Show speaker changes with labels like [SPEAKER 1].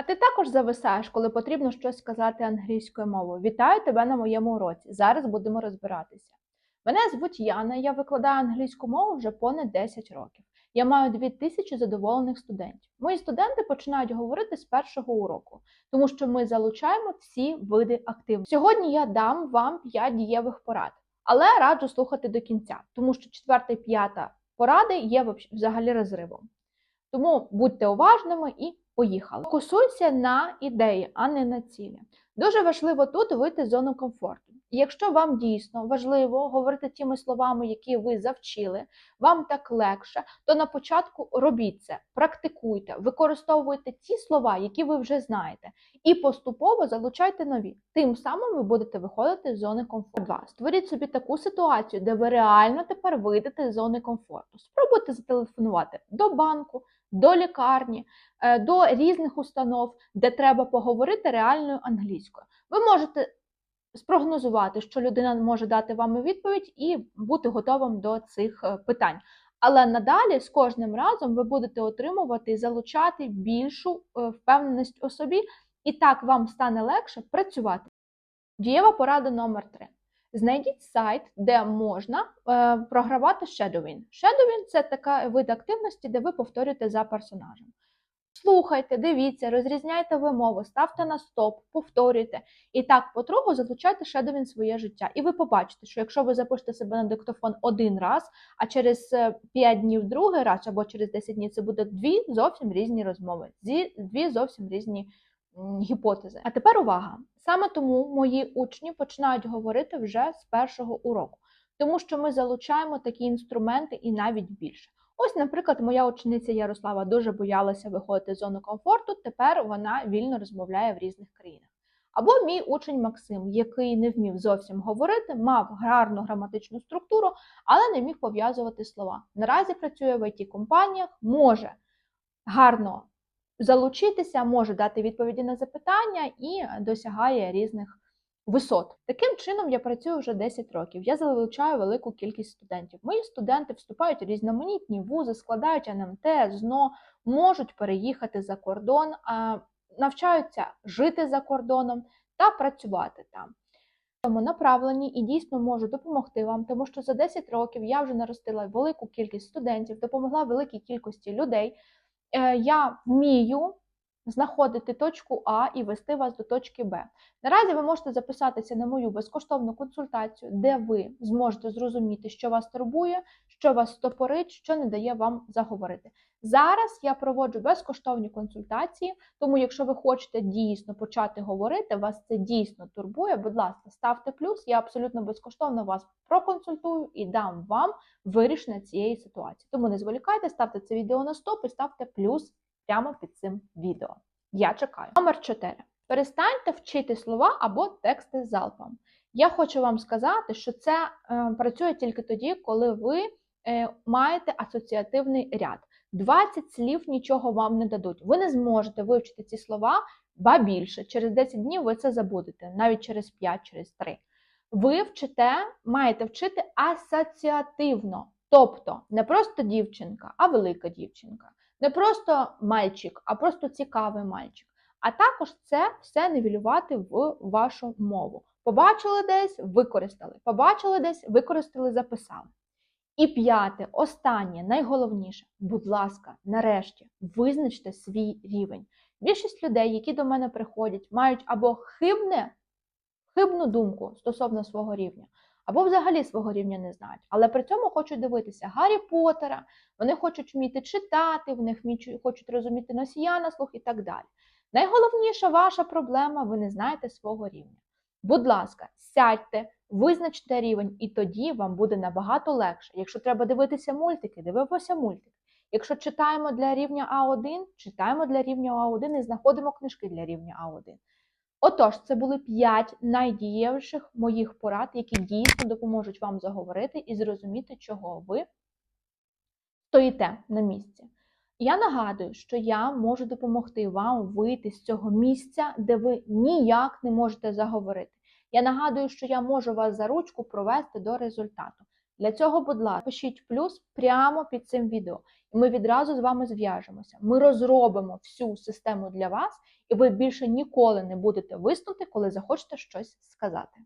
[SPEAKER 1] А ти також зависаєш, коли потрібно щось сказати англійською мовою. Вітаю тебе на моєму уроці. Зараз будемо розбиратися. Мене звуть Яна, я викладаю англійську мову вже понад 10 років. Я маю 2000 задоволених студентів. Мої студенти починають говорити з першого уроку, тому що ми залучаємо всі види активності. Сьогодні я дам вам 5 дієвих порад, але раджу слухати до кінця, тому що четверта і п'ята поради є взагалі розривом. Тому будьте уважними і поїхали. Фокусуйся на ідеї, а не на цілі. Дуже важливо тут вийти з зону комфорту. Якщо вам дійсно важливо говорити тими словами, які ви завчили, вам так легше, то на початку робіть це, практикуйте, використовуйте ті слова, які ви вже знаєте, і поступово залучайте нові. Тим самим ви будете виходити з зони комфорту. Два. Створіть собі таку ситуацію, де ви реально тепер вийдете з зони комфорту. Спробуйте зателефонувати до банку, до лікарні, е, до різних установ, де треба поговорити реальною англійською. Ви можете спрогнозувати, що людина може дати вам відповідь, і бути готовим до цих е, питань. Але надалі з кожним разом ви будете отримувати і залучати більшу е, впевненість у собі, і так вам стане легше працювати. Дієва порада номер 3. Знайдіть сайт, де можна е, програвати shadowing. Shadowing – це така вид активності, де ви повторюєте за персонажем. Слухайте, дивіться, розрізняйте вимову, ставте на стоп, повторюйте. І так потроху залучайте в своє життя. І ви побачите, що якщо ви запишете себе на диктофон один раз, а через 5 днів другий раз, або через 10 днів, це буде дві зовсім різні розмови, дві зовсім різні гіпотези. А тепер увага! Саме тому мої учні починають говорити вже з першого уроку, тому що ми залучаємо такі інструменти і навіть більше. Ось, наприклад, моя учениця Ярослава дуже боялася виходити з зони комфорту. Тепер вона вільно розмовляє в різних країнах. Або мій учень Максим, який не вмів зовсім говорити, мав гарну граматичну структуру, але не міг пов'язувати слова. Наразі працює в it компаніях може гарно залучитися, може дати відповіді на запитання і досягає різних висот. Таким чином я працюю вже 10 років. Я залучаю велику кількість студентів. Мої студенти вступають у різноманітні вузи, складають НМТ, ЗНО, можуть переїхати за кордон, навчаються жити за кордоном та працювати там. Тому направлені і дійсно можу допомогти вам, тому що за 10 років я вже наростила велику кількість студентів, допомогла великій кількості людей. Е, Я вмію знаходити точку А і вести вас до точки Б. Наразі ви можете записатися на мою безкоштовну консультацію, де ви зможете зрозуміти, що вас турбує, що вас стопорить, що не дає вам заговорити. Зараз я проводжу безкоштовні консультації, тому якщо ви хочете дійсно почати говорити, вас це дійсно турбує, будь ласка, ставте плюс, я абсолютно безкоштовно вас проконсультую і дам вам вирішення цієї ситуації. Тому не зволікайте, ставте це відео на стоп і ставте плюс прямо під цим відео. Я чекаю. Номер 4. Перестаньте вчити слова або тексти залпом. Я хочу вам сказати, що це е, працює тільки тоді, коли ви е, маєте асоціативний ряд. 20 слів нічого вам не дадуть. Ви не зможете вивчити ці слова, ба більше. Через 10 днів ви це забудете, навіть через 5, через 3. Ви вчите, маєте вчити асоціативно. Тобто не просто дівчинка, а велика дівчинка. Не просто мальчик, а просто цікавий мальчик. А також це все нівелювати в вашу мову. Побачили десь, використали. Побачили десь, використали, записали. І п'яте, останнє, найголовніше, будь ласка, нарешті визначте свій рівень. Більшість людей, які до мене приходять, мають або хибне, хибну думку стосовно свого рівня, або взагалі свого рівня не знають. Але при цьому хочуть дивитися Гаррі Поттера, вони хочуть вміти читати, вони хочуть розуміти носія на слух і так далі. Найголовніша ваша проблема ви не знаєте свого рівня. Будь ласка, сядьте, визначте рівень, і тоді вам буде набагато легше. Якщо треба дивитися мультики, дивимося мультики. Якщо читаємо для рівня А1, читаємо для рівня А1 і знаходимо книжки для рівня А1. Отож, це були 5 найдієвіших моїх порад, які дійсно допоможуть вам заговорити і зрозуміти, чого ви стоїте на місці. Я нагадую, що я можу допомогти вам вийти з цього місця, де ви ніяк не можете заговорити. Я нагадую, що я можу вас за ручку провести до результату. Для цього, будь ласка, пишіть плюс прямо під цим відео, і ми відразу з вами зв'яжемося. Ми розробимо всю систему для вас, і ви більше ніколи не будете виснути, коли захочете щось сказати.